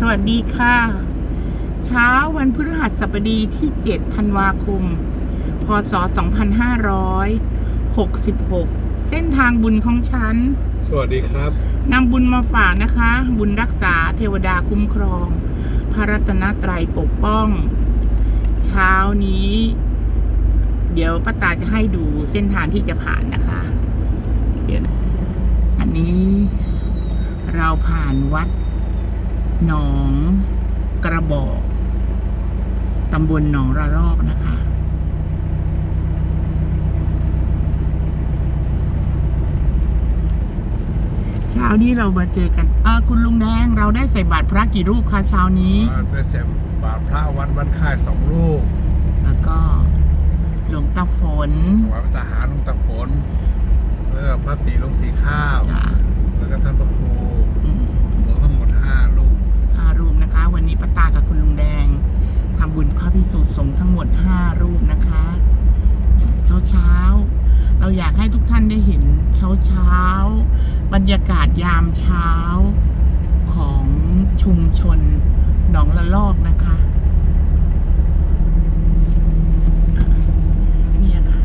สวัสดีค่ะ เช้าวันพฤหัสบดีที่ 7 ธันวาคม พศ 2566 เส้นทางบุญของฉัน สวัสดีครับนำบุญมาฝากนะคะ บุญรักษาเทวดาคุ้มครอง พระรัตนตรัยปกป้อง เช้านี้ เดี๋ยวป้าตาจะให้ดูเส้นทางที่จะผ่านนะคะ เดี๋ยวนะ อันนี้เราผ่านวัด หนองกระบอกตำบลหนองระรอกนะคะ เช้านี้เรามาเจอกันเออคุณลุงแดงเราได้ใส่บาตรพระกี่รูปคะเช้านี้ได้เสียบาทพระวัดบ้านค่ายสองลูกแล้วก็หลวงตาฝนถวายพระทหารลุงตะผลแล้วก็พระตีลุงสีข้าว จ้ะแล้วก็ท่านพระครู อืม รวมทั้งหมดห้าลูก ห้ารูปนะคะ วันนี้ป้าตากับคุณลุงแดงทำบุญพระพิสุสงฆ์ทั้งหมดห้ารูปนะคะเช้าเช้าเราอยากให้ทุกท่านได้เห็นเช้าเช้าบรรยากาศยามเช้าของชุมชนหนองละลอกนะคะเนี่ยค่ะ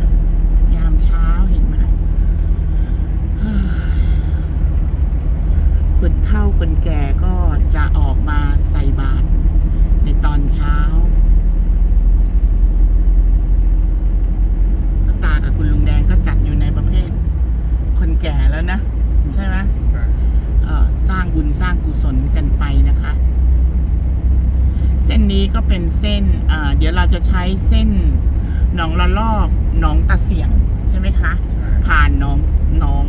ยามเช้าเห็นไหม คน เฒ่าคนแก่ก็จะออกมาใส่บาตรในตอนเช้าตากับคุณลุงแดงก็จัดอยู่ในประเภท คนแก่แล้วนะ ใช่ไหมสร้างบุญสร้างกุศลกันไปนะคะ เส้นนี้ก็เป็นเส้นเดี๋ยวเราจะใช้เส้นหนองละลอกหนองตะเสียงใช่ไหมคะ ผ่านหนองหนอง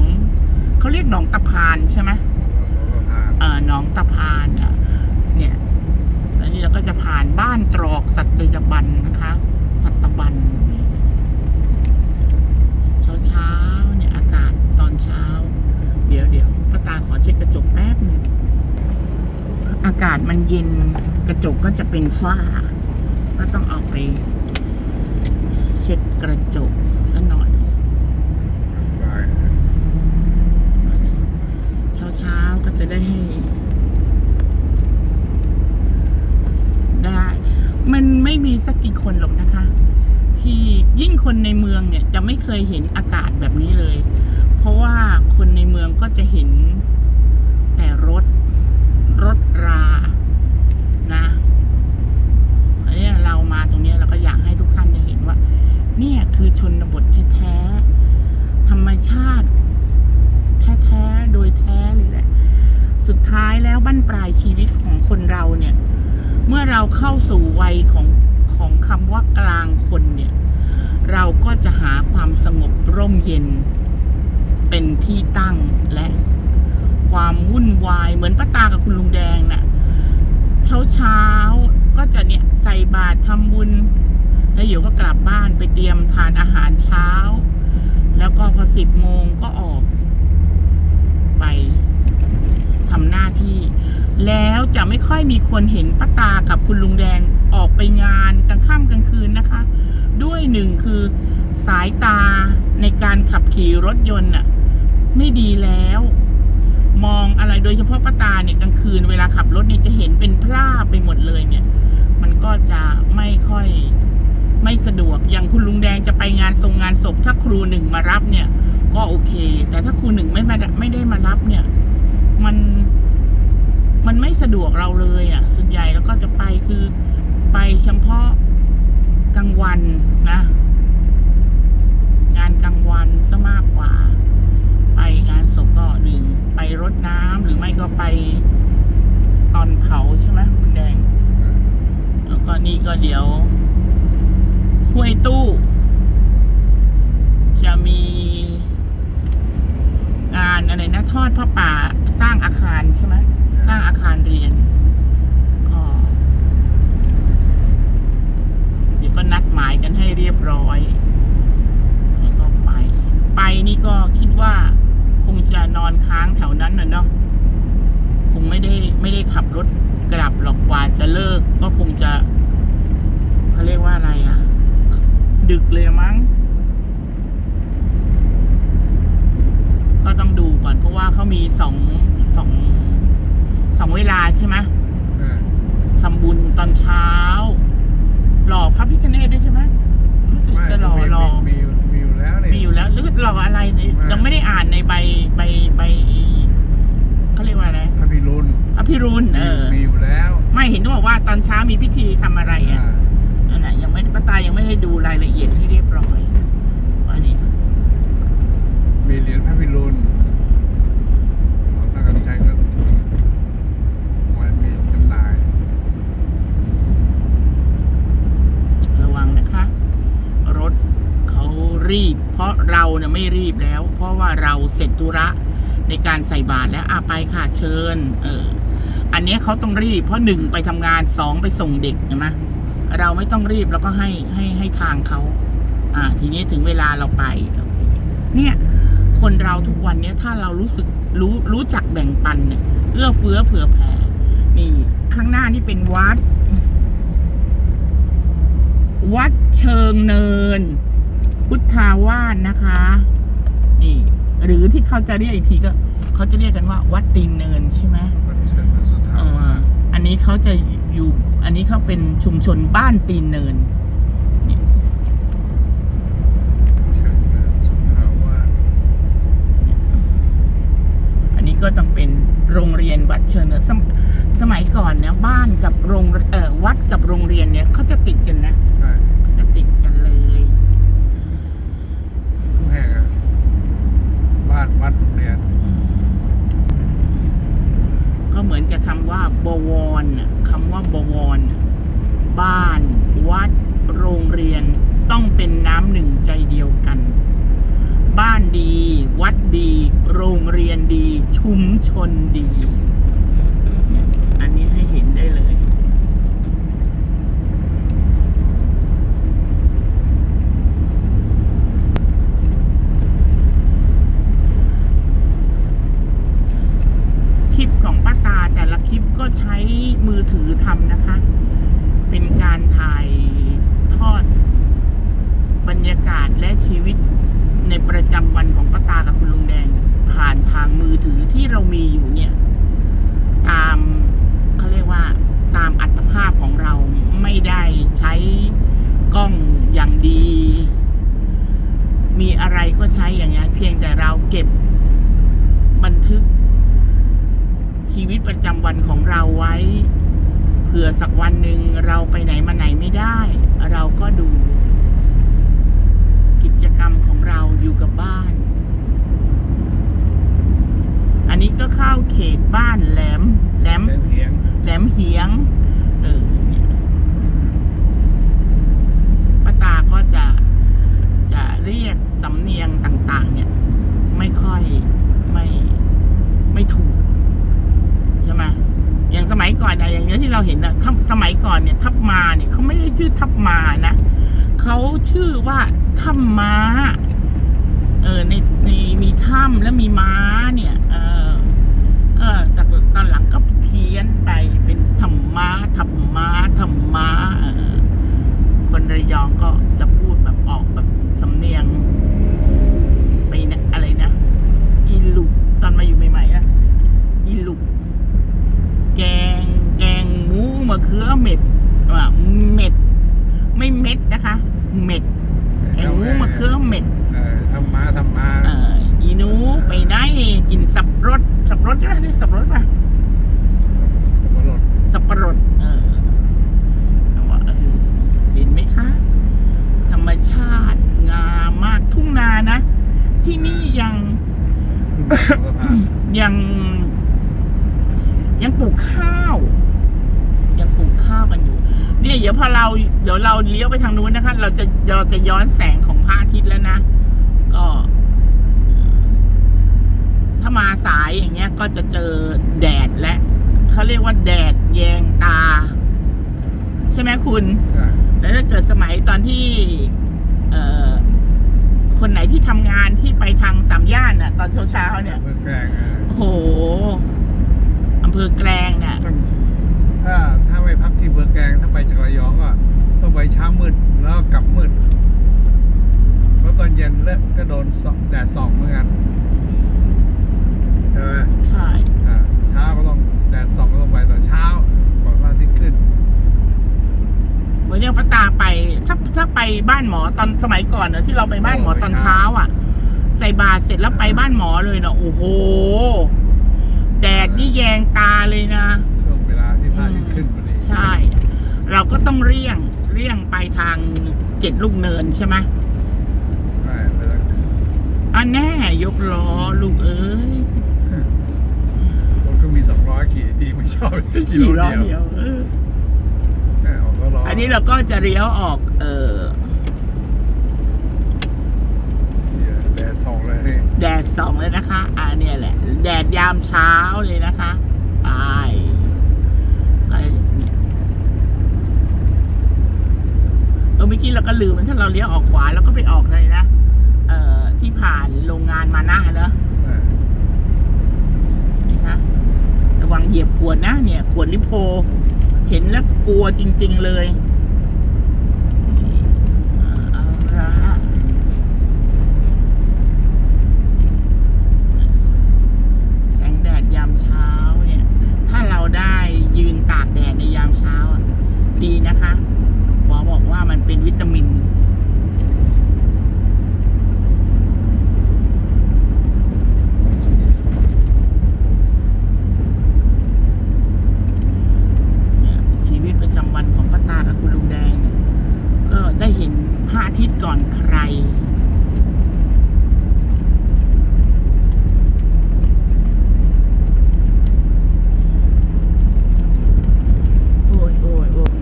เขาเรียกหนองตะพานใช่ไหม หนองตะพานเนี่ยเนี่ยแล้วนี่เราก็จะผ่านบ้านตรอกสัตยบันนะคะ สัตบันเช้าเช้าเนี่ยอากาศตอนเช้า เดี๋ยวเดี๋ยวป้าตาขอเช็ดกระจกแป๊บหนึ่งอากาศมันเย็นกระจกก็จะเป็นฝ้า ก็ต้องเอาไป เช็ดกระจกซะหน่อย เช้าก็จะได้ให้ได้ มันไม่มีสักกี่คนหรอกนะคะ ที่ยิ่งคนในเมืองเนี่ยจะไม่เคยเห็นอากาศแบบนี้เลย เพราะว่าคนในเมืองก็จะเห็นแต่รถ รถรานะอันนี้เรามาตรงนี้เราก็อยากให้ทุกท่านได้เห็นว่า เนี่ยคือชนบทแท้ๆธรรมชาติ แท้ๆ โดยแท้เลยแหละ สุด ท้ายแล้วบั้นปลายชีวิตของคนเราเนี่ย เมื่อเราเข้าสู่วัยของของคำว่ากลางคนเนี่ย เราก็จะหาความสงบร่มเย็น เป็นที่ตั้งและความวุ่นวายเหมือนป้าตากับคุณลุงแดงน่ะเช้าเช้าๆก็จะเนี่ยใส่บาตรทำบุญ แล้วเดี๋ยวก็กลับบ้านไปเตรียมทานอาหารเช้า แล้วก็พอสิบโมงก็ออกไปำหน้าที่ แล้วจะไม่ค่อยมีคนเห็นป้าตากับคุณลุงแดงออกไปงานกลางค่ำกลางคืนนะคะ ด้วยหนึ่งคือสายตาในการขับขี่รถยนต์น่ะไม่ดีแล้ว มองอะไรโดยเฉพาะป้าตาเนี่ยกลางคืนเวลาขับรถเนี่ยจะเห็นเป็นพร่าไปหมดเลยเนี่ย มันก็จะไม่ค่อยไม่สะดวกอย่างคุณลุงแดงจะไปงานทรงงานศพถ้าครูหนึ่งมารับเนี่ย ก็โอเค แต่ถ้าครูหนึ่งไม่มาไม่ได้มารับเนี่ย มัน มันไม่สะดวกเราเลยอะ ส่วนใหญ่แล้วก็จะไปคือไปเฉพาะกลางวันนะ งานกลางวันซะมากกว่า ไปงานศพก็หนึ่งไปรดน้ำหรือไม่ก็ไปตอนเผาใช่ไหมคุณแดง แล้วก็นี่ก็เดี๋ยวห้วยตู้ จะมี งานอะไรนะทอดพระป่าสร้างอาคารใช่ไหมสร้างอาคารเรียน ก็เดี๋ยวก็นัดหมายกันให้เรียบร้อยแล้วก็ไป ไปนี่ก็คิดว่า คงจะนอนค้างแถวนั้นน่ะเนาะคงไม่ได้ไม่ได้ขับรถกลับหรอกกว่าจะเลิก ก็คงจะเขาเรียกว่าอะไรอะ ดึกเลยมั้ง ก็ต้องดูก่อนเพราะว่าเขามีสองสองสองเวลาใช่ไหมอ่าบุญตอนเช้า หล่อพระพิฆเนศด้วยใช่ไหมรู้สึกจะหล่อมีหล่อมีมีอยู่แล้วนี่มีอยู่แล้วหรือหล่ออะไรเนี่ยไม่ยังไม่ได้อ่านในใบใบใบเขาเรียกว่าอะไรพระพิรุณอภิรุณเออมีอยู่แล้ว ไม่เห็นบอกว่าตอนเช้ามีพิธีทำอะไรอะ ไม่ป้าตายังไม่ได้ดูรายละเอียดให้เรียบร้อยว่าเนี่ยมีเหรียญพระพิรุณของตากันชัยก็ไว้มีจำหน่ายระวังนะคะ รถเขารีบ เพราะเราเนี่ยไม่รีบแล้ว เพราะว่าเราเสร็จธุระในการใส่บาตรแล้วอาไปค่ะเชิญ เออ อันเนี้ยเขาต้องรีบ เพราะหนึ่งไปทำงานสองไปส่งเด็กใช่ไหม เราไม่ต้องรีบแล้วก็ให้ให้ให้ทางเขาอ่า ทีนี้ถึงเวลาเราไปโอเคเนี่ย คนเราทุกวันเนี้ยถ้าเรารู้สึกรู้รู้จักแบ่งปันเนี่ย เอื้อเฟื้อเผื่อแผ่นี่ข้างหน้านี่เป็นวัด วัดเชิงเนิน พุทธาวาสนะคะ นี่ หรือที่เขาจะเรียกอีกทีก็เขาจะเรียกกันว่า วัดตีนเนินใช่ไหมวัดเชิญพระสุทธาเอวาอสอันนี้เขาจะอยู่ อันนี้เขาเป็นชุมชนบ้านตีนเนินเชิญพระสุทธาวาสอันนี้ก็ต้องเป็นโรงเรียนวัดเชิงเนินสมสมัยก่อนเนี่ยบ้านกับโรงเอ่อวัดกับโรงเรียนเนี่ยเขาจะติดกันนะใช่เขาจะติดกันเลยทุกแห่งอะบ้านวัดโรงเรียนก็ เหมือนกับคำว่าบวรคำว่าบวร บ้าน วัด โรงเรียนต้องเป็นน้ำหนึ่งใจเดียวกัน บ้านดี วัดดี โรงเรียนดี ชุมชนดีเนี่ยอันนี้ให้เห็นได้เลย คลิปของป้าตาแต่ละคลิปก็ใช้มือถือทำนะคะ เป็นการถ่ายทอดบรรยากาศและชีวิตในประจำวันของป้าตากับคุณลุงแดง ผ่านทางมือถือที่เรามีอยู่เนี่ย ตามเขาเรียกว่า ตามอัตภาพของเราไม่ได้ใช้กล้องอย่างดี มีอะไรก็ใช้อย่างนี้นเพียงแต่เราเก็บบันทึก ชีวิตประจำวันของเราไว้ เผื่อ สักวันหนึ่งเราไปไหนมาไหนไม่ได้ เราก็ดู กิจกรรมของเราอยู่กับบ้าน อันนี้ก็เข้าเขตบ้านแหลม แหลม เล่นเถียง แหลมเหียง เออเนี่ยป้าตาก็จะจะเรียกสำเนียงต่าง ๆ เนี่ย ไม่ค่อยไม่ไม่ถูก ใช่ไหมอย่างสมัยก่อนอะอย่าง เนี้ยที่เราเห็นนะสมัยก่อนเนี่ย ทับมาเนี่ยเขาไม่ได้ชื่อทับมานะเขาชื่อว่าถ้ำม้า เออในในมีถ้ำแล้วมีม้าเนี่ย เออก็จากตอนหลังก็เพี้ยนไปเป็นธรรมะธรรมะธรรมะเออคนระยองก็จะพูดแบบออกแบบสำเนียง ไปนะอะไรนะ อีลุกตอนมาอยู่ใหม่ๆอะอีลุก แกง แกงหมูมะเขือเม็ดว่าเม็ด ไม่เม็ดนะคะ เม็ด แกงหมูมะเขือเม็ด เออทำมาทำมา เอ่ออีหนูไปได้กินสับปะรดสับ ปะรดใช่ไหมเรียกสับปะรดป่ะสมรสสับปะรดเออเอาว่าเออเห็นไหมคะ ธรรมชาติงามมากทุ่งนานะ ที่นี่ยังคุณแม่สุขภาพยัง ยังปลูกข้าว ยังปลูกข้าวกันอยู่ เนี่ยเดี๋ยวพอเราเดี๋ยวเราเลี้ยวไปทางนู้นนะคะ เราจะเราจะย้อนแสงของพระอาทิตย์แล้วนะ ก็ถ้า มาสายอย่างเงี้ยก็จะเจอแดดและเขาเรียกว่าแดดแยงตา ใช่ไหมคุณใช่แล้วถ้าเกิดสมัยตอนที่เอ่อคนไหนที่ทำงานที่ไปทางสามย่านน่ะ ตอนเช้าๆเนี่ยเมื่อแกล้งอะโอ้โหอำเภอแกลงเนี่ยต้องถ้าถ้าไปพักที่เบอร์แกงถ้าไปจากระยองก็ต้องไปเช้ามืดแล้วก็กลับมืดแล้วตอนเย็นเลิกก็โดนส่องแดดส่องเหมือนกัน ใช่ไหมใช่ อ่าเช้าก็ต้องแดดส่องก็ต้องไปแต่เช้าก่อนพระอาทิตย์ขึ้น เหมือนอย่างป้าตาไป ถ้าถ้าไปบ้านหมอตอนสมัยก่อนเนะที่เราไปบ้านหมอตอนเช้า อะ ใส่บาตเสร็จแล้วไปบ้านหมอเลยเนะโอ้โห แดดนี่แยงตาเลยนะ ช่วงเวลาที่พระอาทิตย์ขึ้นพอดีใช่ เราก็ต้องเรี่ยงเรี่ยงไปทางเจ็ดลูกเนินใช่ไหมใช่ไแล้วอันแน่ยกล้อลูกเอ้ย ดีไม่ชอบกิโลขี่ล้อเดียวเดียวเออแม่ออกก็รออัอันนี้เราก็จะเลี้ยวออก เออแดดส่องเลยนี่แดดส่องเลยนะคะอ่าเนี่ยแหละ แดดยามเช้าเลยนะคะไปไปเนี่ยเออเมื่อกี้เราก็ลืมมันถ้าเราเลี้ยวออกขวาเราก็ไปออกเลยนะเอ่อที่ผ่านโรงงานมานะเนอะอ่านะคะระ วังเหยียบขวดนะเนี่ย ขวดลิโพ เห็นแล้วกลัวจริง ๆเลยเอาละแสงแดดยามเช้าเนี่ย ถ้าเราได้ยืนตากแดดในยามเช้า ดีนะคะหมอบอกว่ามันเป็นวิตามิน เนี่ยชีวิตประจำวันของป้าตากับคุณลุงแดงเนี่ยก็ได้เห็นพระ อาทิตย์ก่อนใคร โอ้ยโอ้ยโอ้ย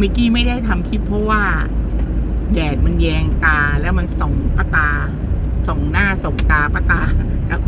มิกกี้ไม่ได้ทำคลิปเพราะว่า แดดมันแยงตาแล้วมันส่องป้าตา ส่องหน้าส่องตาป้าตากับคุณ